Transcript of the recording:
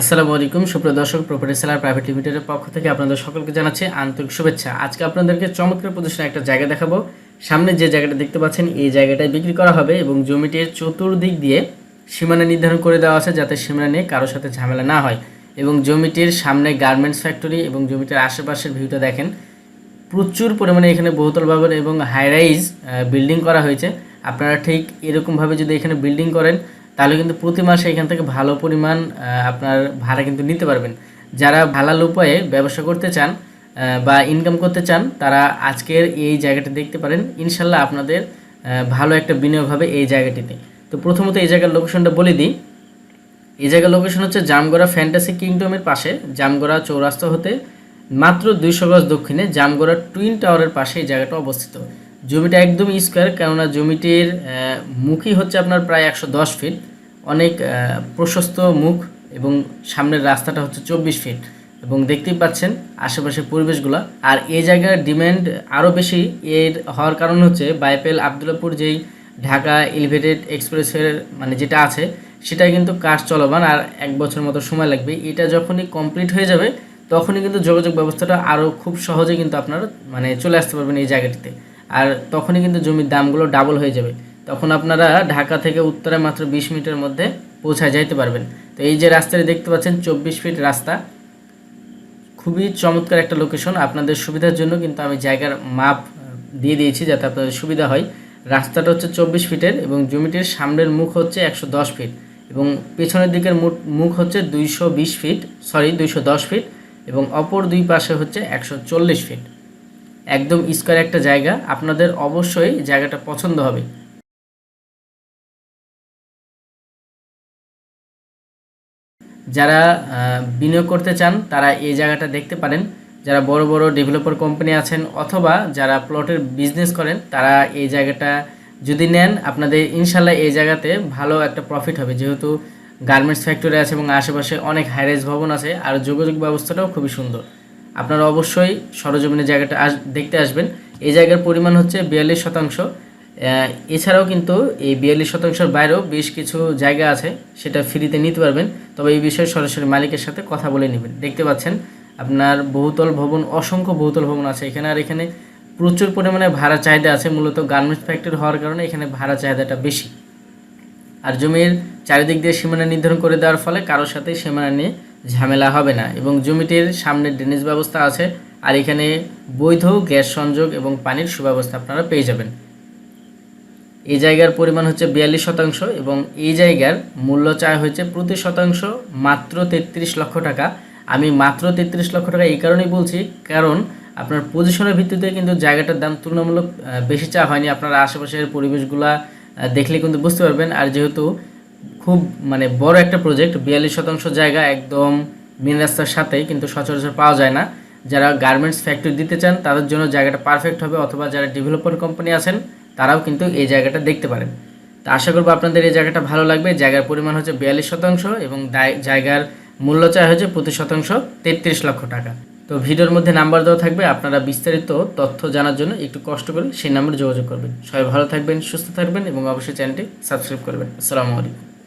আসসালামু আলাইকুম, সুপ্রিয় দর্শক প্রপার্টি সেলার প্রাইভেট লিমিটেডের পক্ষ থেকে আপনাদের সকলকে জানাচ্ছি আন্তরিক শুভেচ্ছা। আজকে আপনাদেরকে চমৎকার প্রদর্শনে একটা জায়গা দেখাবো। সামনে যে জায়গাটা দেখতে পাচ্ছেন, এই জায়গাটায় বিক্রি করা হবে এবং জমিটির চতুর্দিক দিয়ে সীমানা নির্ধারণ করে দেওয়া আছে যাতে সীমানা নিয়ে কারোর সাথে ঝামেলা না হয়। এবং জমিটির সামনে গার্মেন্টস ফ্যাক্টরি এবং জমিটির আশেপাশের ভিউটা দেখেন। প্রচুর পরিমাণে এখানে বহুতল ভবন এবং হাইরাইজ বিল্ডিং করা হয়েছে। আপনারা ঠিক এরকমভাবে যদি এখানে বিল্ডিং করেন তাহলে কিন্তু প্রতি মাসে এখান থেকে ভালো পরিমাণ আপনার ভাড়া কিন্তু নিতে পারবেন। যারা ভালাল উপায়ে ব্যবসা করতে চান বা ইনকাম করতে চান, তারা আজকের এই জায়গাটা দেখতে পারেন। ইনশাল্লাহ আপনাদের ভালো একটা বিনিয়োগ হবে এই জায়গাটিতে। তো প্রথমত এই জায়গার লোকেশনটা বলে দিই। এই জায়গার লোকেশন হচ্ছে জামগড়া ফ্যান্টাসি কিংডমের পাশে, জামগড়া চৌরাস্তা হতে মাত্র দুইশো গজ দক্ষিণে জামগড়া টুইন টাওয়ারের পাশে এই জায়গাটা অবস্থিত। জমিটা একদম স্কোয়ার কেননা জমিটির মুখই হচ্ছে আপনার প্রায় একশো দশ ফিট অনেক প্রশস্ত মুখ এবং সামনের রাস্তাটা হচ্ছে চব্বিশ ফিট এবং দেখতেই পাচ্ছেন আশেপাশের পরিবেশগুলো। আর এই জায়গার ডিমান্ড আরও বেশি। এর হওয়ার কারণ হচ্ছে বাইপেল আবদুল্লাপুর যেই ঢাকা এলিভেটেড এক্সপ্রেসের মানে যেটা আছে সেটা কিন্তু কাজ চলমান আর এক বছর মতো সময় লাগবে। এটা যখনই কমপ্লিট হয়ে যাবে, তখনই কিন্তু যোগাযোগ ব্যবস্থাটা আরও খুব সহজে কিন্তু আপনারা মানে চলে আসতে পারবেন এই জায়গাটিতে। আর তখনই কিন্তু জমির দামগুলো ডাবল হয়ে যাবে। তখন আপনারা ঢাকা থেকে উত্তরে মাত্র বিশ মিনিটের মধ্যে পৌঁছায় যাইতে পারবেন। তো এই যে রাস্তাটি দেখতে পাচ্ছেন, চব্বিশ ফিট রাস্তা। খুবই চমৎকার একটা লোকেশন আপনাদের সুবিধার জন্য কিন্তু আমি জায়গার মাপ দিয়ে দিয়েছি যাতে আপনাদের সুবিধা হয়। রাস্তাটা হচ্ছে চব্বিশ ফিটের এবং জমিটির সামনের মুখ হচ্ছে একশো দশ ফিট এবং পেছনের দিকের মুখ- হচ্ছে দুইশো বিশ ফিট সরি দুইশো দশ ফিট এবং অপর দুই পাশে হচ্ছে একশো চল্লিশ ফিট। একদম স্কোয়ার একটা জায়গা, আপনাদের অবশ্যই জায়গাটা পছন্দ হবে। যারা বিনিয়োগ করতে চান, তারা এই জায়গাটা দেখতে পারেন। যারা বড় বড় ডেভেলপার কোম্পানি আছেন অথবা যারা প্লটের বিজনেস করেন, তারা এই জায়গাটা যদি নেন, আপনাদের ইনশাল্লাহ এই জায়গাতে ভালো একটা প্রফিট হবে। যেহেতু গার্মেন্টস ফ্যাক্টরি আছে এবং আশেপাশে অনেক হাইরাইজ ভবন আছে, আর যোগাযোগ ব্যবস্থাটাও খুবই সুন্দর। আপনারা অবশ্যই সরজমিনের জায়গাটা আস, দেখতে আসবেন। এই জায়গার পরিমাণ হচ্ছে বিয়াল্লিশ শতাংশ। এছাড়াও কিন্তু এই বিয়াল্লিশ শতাংশের বাইরেও বেশ কিছু জায়গা আছে, সেটা ফ্রিতে নিতে পারবেন। তবে এই বিষয়ে সরাসরি মালিকের সাথে কথা বলে নেবেন। দেখতে পাচ্ছেন, আপনার বহুতল ভবন, অসংখ্য বহুতল ভবন আছে এখানে। আর এখানে প্রচুর পরিমাণে ভাড়া চাহিদা আছে, মূলত গার্মেন্টস ফ্যাক্টরি হওয়ার কারণে এখানে ভাড়া চাহিদাটা বেশি। আর জমির চারিদিক দিয়ে সীমানা নির্ধারণ করে দেওয়ার ফলে কারোর সাথে সীমানা নিয়ে ঝামেলা হবে না। এবং জমিটির সামনে ড্রেনেজ ব্যবস্থা আছে, আর এখানে বৈধ গ্যাস সংযোগ এবং পানির সুব্যবস্থা আপনারা পেয়ে যাবেন। এই জায়গার পরিমাণ হচ্ছে বিয়াল্লিশ শতাংশ এবং এই জায়গার মূল্য চায় হচ্ছে প্রতি শতাংশ মাত্র তেত্রিশ লক্ষ টাকা। আমি মাত্র তেত্রিশ লক্ষ টাকা এই কারণেই বলছি, কারণ আপনার পজিশনের ভিত্তিতে কিন্তু জায়গাটার দাম তুলনামূলক বেশি চা হয়নি। আপনারা আশেপাশের পরিবেশগুলা দেখলে কিন্তু বুঝতে পারবেন। আর যেহেতু খুব মানে বড় একটা প্রজেক্ট বিয়াল্লিশ শতাংশ জায়গা একদম মেন রাস্তার সাথেই, কিন্তু সচরাচর পাওয়া যায় না। যারা গার্মেন্টস ফ্যাক্টরি দিতে চান, তাদের জন্য জায়গাটা পারফেক্ট হবে, অথবা যারা ডেভেলপার কোম্পানি আছেন, তারাও কিন্তু এই জায়গাটা দেখতে পারেন। তো আশা করব আপনাদের এই জায়গাটা ভালো লাগবে। জায়গার পরিমাণ হচ্ছে বিয়াল্লিশ শতাংশ এবং জায়গার মূল্য চায় হচ্ছে প্রতি শতাংশ তেত্রিশ লক্ষ টাকা। তো ভিডিওর মধ্যে নাম্বার দেওয়া থাকবে, আপনারা বিস্তারিত তথ্য জানার জন্য একটু কষ্ট করে সেই নাম্বারে যোগাযোগ করবেন। সবাই ভালো থাকবেন, সুস্থ থাকবেন এবং অবশ্যই চ্যানেলটি সাবস্ক্রাইব করবেন। আসসালামু আলাইকুম।